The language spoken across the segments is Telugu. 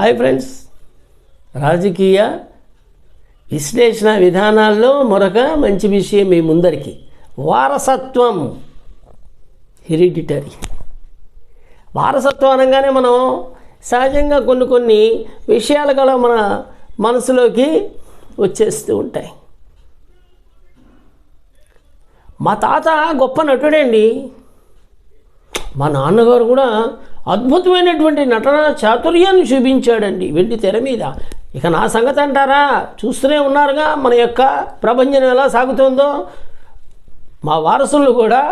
Hi friends. రాజకీయ విశ్లేషణ విధానాల్లో మరొక మంచి విషయం మీ ముందరికి. వారసత్వం. హెరిడిటరీ. వారసత్వం అనగానే మనం సహజంగా కొన్ని కొన్ని విషయాలు కూడా మన మనసులోకి వచ్చేస్తూ ఉంటాయి. మా తాత గొప్ప నటుడండి. మా నాన్నగారు కూడా అద్భుతమైనటువంటి నటన చాతుర్యాన్ని చూపించాడండి. వెండి తెర మీద. ఇక నా సంగతి అంటారా? చూస్తూనే ఉన్నారుగా మన యొక్క ప్రపంచం ఎలా సాగుతుందో. మా వారసులు కూడా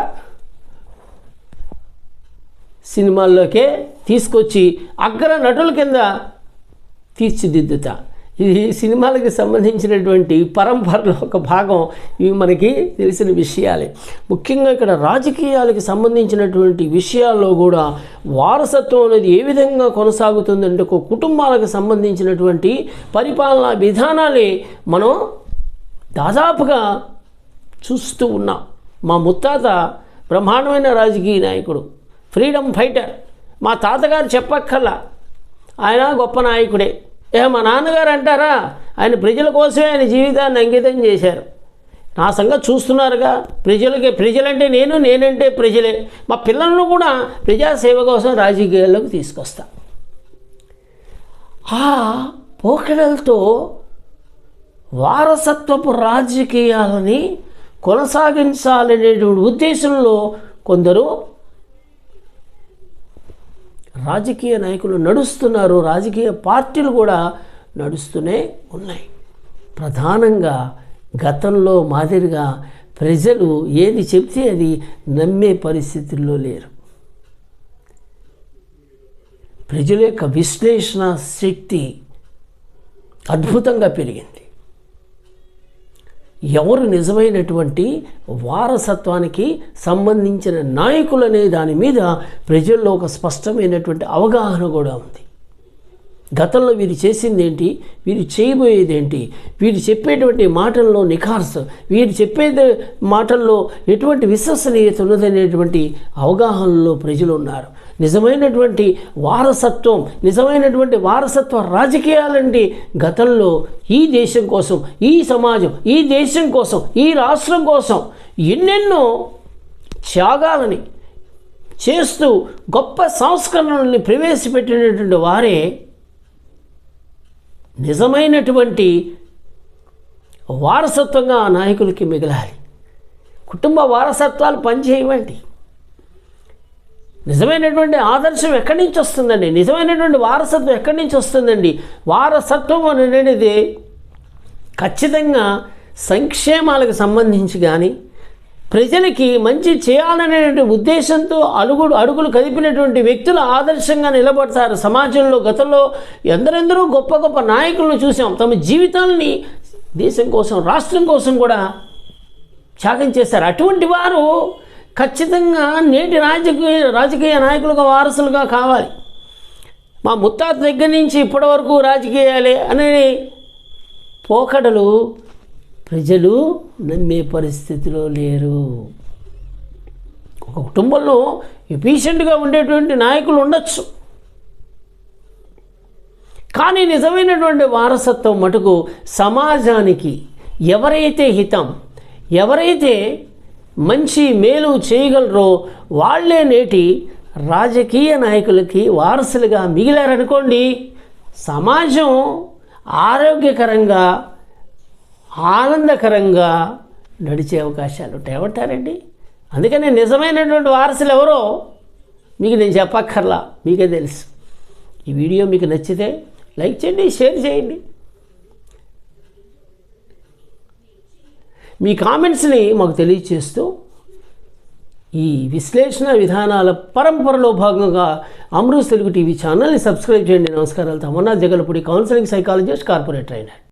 సినిమాల్లోకే తీసుకొచ్చి అగ్ర నటుల కింద తీర్చిదిద్దుతా. ఇది సినిమాలకు సంబంధించినటువంటి పరంపరలో ఒక భాగం ఇవి మనకి తెలిసిన విషయాలే. ముఖ్యంగా ఇక్కడ రాజకీయాలకు సంబంధించినటువంటి విషయాల్లో కూడా వారసత్వం అనేది ఏ విధంగా కొనసాగుతుందంటే ఒక కుటుంబాలకు సంబంధించినటువంటి పరిపాలనా విధానాలే మనం దాదాపుగా చూస్తూ ఉన్నాం. మా ముత్తాత బ్రహ్మాండమైన రాజకీయ నాయకుడు ఫ్రీడమ్ ఫైటర్. మా తాతగారు చెప్పక్కల ఆయన గొప్ప నాయకుడే. ఏ మా నాన్నగారు అంటారా? ఆయన ప్రజల కోసమే ఆయన జీవితాన్ని అంకితం చేశారు. నా సంగతి చూస్తున్నారుగా. ప్రజలకి ప్రజలంటే నేను నేనంటే ప్రజలే. మా పిల్లలను కూడా ప్రజాసేవ కోసం రాజకీయాల్లోకి తీసుకొస్తా. ఆ పోకడలతో వారసత్వపు రాజకీయాలని కొనసాగించాలనేటువంటి ఉద్దేశంలో కొందరు రాజకీయ నాయకులు నడుస్తున్నారు రాజకీయ పార్టీలు కూడా నడుస్తూనే ఉన్నాయి. ప్రధానంగా గతంలో మాదిరిగా ప్రజలు ఏది చెప్తే అది నమ్మే పరిస్థితుల్లో లేరు. ప్రజల యొక్క విశ్లేషణ శక్తి అద్భుతంగా పెరిగింది. ఎవరు నిజమైనటువంటి వారసత్వానికి సంబంధించిన నాయకులు అనే దాని మీద ప్రజల్లో ఒక స్పష్టమైనటువంటి అవగాహన కూడా ఉంది. గతంలో వీరు చేసింది ఏంటి? వీరు చేయబోయేది ఏంటి? వీరు చెప్పేటువంటి మాటల్లో నిఖార్సు వీరు చెప్పే మాటల్లో ఎటువంటి విశ్వసనీయత ఉన్నదనేటువంటి అవగాహనలో ప్రజలు ఉన్నారు. నిజమైనటువంటి వారసత్వం నిజమైనటువంటి వారసత్వ రాజకీయాలండి గతంలో ఈ దేశం కోసం ఈ సమాజం ఈ దేశం కోసం ఈ రాష్ట్రం కోసం ఎన్నెన్నో త్యాగాలని చేస్తూ గొప్ప సంస్కరణల్ని ప్రవేశపెట్టినటువంటి వారే నిజమైనటువంటి వారసత్వంగా ఆ నాయకులకి మిగలాలి. కుటుంబ వారసత్వాలు పనిచేయవండి. నిజమైనటువంటి ఆదర్శం ఎక్కడి నుంచి వస్తుందండి? నిజమైనటువంటి వారసత్వం ఎక్కడి నుంచి వస్తుందండి? వారసత్వం అనేది ఖచ్చితంగా సంక్షేమాలకు సంబంధించి కానీ ప్రజలకి మంచి చేయాలనేటువంటి ఉద్దేశంతో అడుగులు అడుగులు కదిపినటువంటి వ్యక్తులు ఆదర్శంగా నిలబడతారు. సమాజంలో గతంలో ఎందరెందరో గొప్ప గొప్ప నాయకులను చూసాం. తమ జీవితాలని దేశం కోసం రాష్ట్రం కోసం కూడా త్యాగం చేశారు. అటువంటి వారు ఖచ్చితంగా నేటి రాజకీయ రాజకీయ నాయకులుగా వారసులుగా కావాలి. మా ముత్తాత దగ్గర నుంచి ఇప్పటి వరకు రాజకీయాలే అనే పోకడలు ప్రజలు నమ్మే పరిస్థితిలో లేరు. ఒక కుటుంబంలో ఎఫిషియెంట్గా ఉండేటువంటి నాయకులు ఉండొచ్చు. కానీ నిజమైనటువంటి వారసత్వం మటుకు సమాజానికి ఎవరైతే హితం ఎవరైతే మంచి మేలు చేయగలరో వాళ్ళే నేటి రాజకీయ నాయకులకి వారసులుగా మిగిలారనుకోండి సమాజం ఆరోగ్యకరంగా ఆనందకరంగా నడిచే అవకాశాలు ఉంటాయి ఏమంటారండి అందుకని నిజమైనటువంటి వారసులు ఎవరో మీకు నేను చెప్పక్కర్లా మీకే తెలుసు. ఈ వీడియో మీకు నచ్చితే లైక్ చేయండి షేర్ చేయండి. మీ కామెంట్స్ని మాకు తెలియచేస్తూ ఈ విశ్లేషణ విధానాల పరంపరలో భాగంగా అమృత్ తెలుగు టీవీ ఛానల్ని సబ్స్క్రైబ్ చేయండి. నమస్కారాలు. Tamanna Jagalapudi counselling psychologist corporate trainer.